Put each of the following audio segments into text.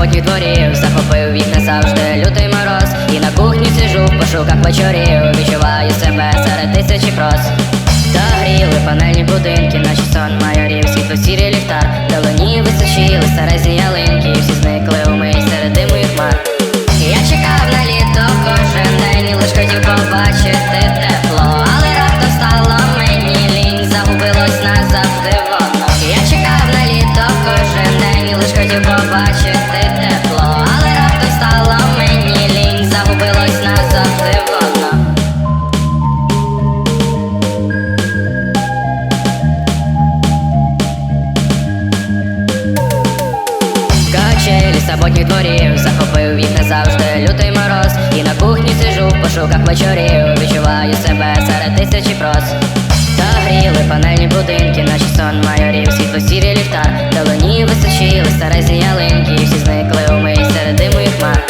самотніх дворів, захопив їх назавжди лютий мороз. І на кухні сижу в пошуках вечорів. Відчуваю себе серед тисячі прос. Та гріли панельні будинки, наче сон майорів, світло сірі ліхтар, далині височили старезні ялинки, всі зникли у мить серед диму і хмар. Я чекав на літо кожен день, і лиш хотів побачити тепло, але раптом стало мені лінь, загубилось назавжди воно. Я чекав на літо кожен день, і лиш хотів побачити самотніх дворів, захопив їх назавжди лютий мороз. І на кухні сижу в пошуках вечорів. Відчуваю себе серед тисячі прос. Та гріли панельні будинки, наче сон майорів, світло сірі ліхтар, далині височили старезні ялинки, всі зникли у мить серед диму і хмар.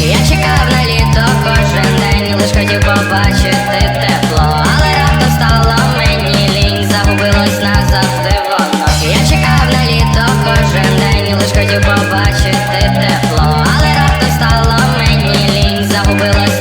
Я чекав на літо кожен день, лиш хотів побачити тепло, але раптом стало мені лінь, загубилось назавжди воно. Я чекав на літо кожен хотів побачити тепло, але раптом стало мені лінь, загубилось